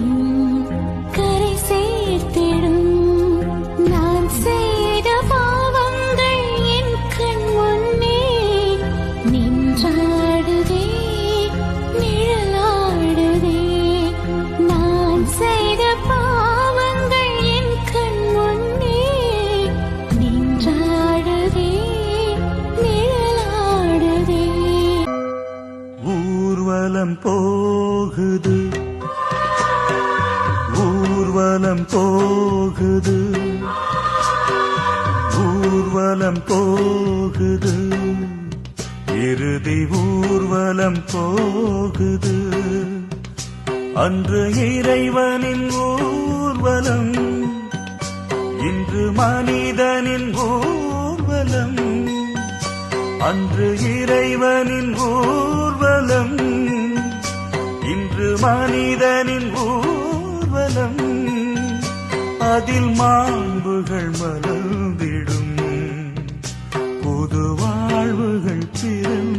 போக்கிடும் கரை சேர்த்திடும். நான் செய்த பாவங்கள் என் கண் முன்னே நின்றாடுதே நிழலாடுதே. நான் செய்த பாவங்கள் என் கண் முன்னே நின்றாடுதே நிழலாடுதே. ஊர்வலம் போகுது. ஊர்வலம் போகுது. ஊர்வலம் போகுது. இறுதி ஊர்வலம் போகுது. அன்று இறைவனின் ஊர்வலம் இன்று மனிதனின் ஊர்வலம். அன்று இறைவனின் ஊர்வலம் இன்று மனிதனின் ஊர்வலம். அதில் மாண்புகள் மலர்ந்திடும். புது வாழ்வுகள் பிறந்திடும்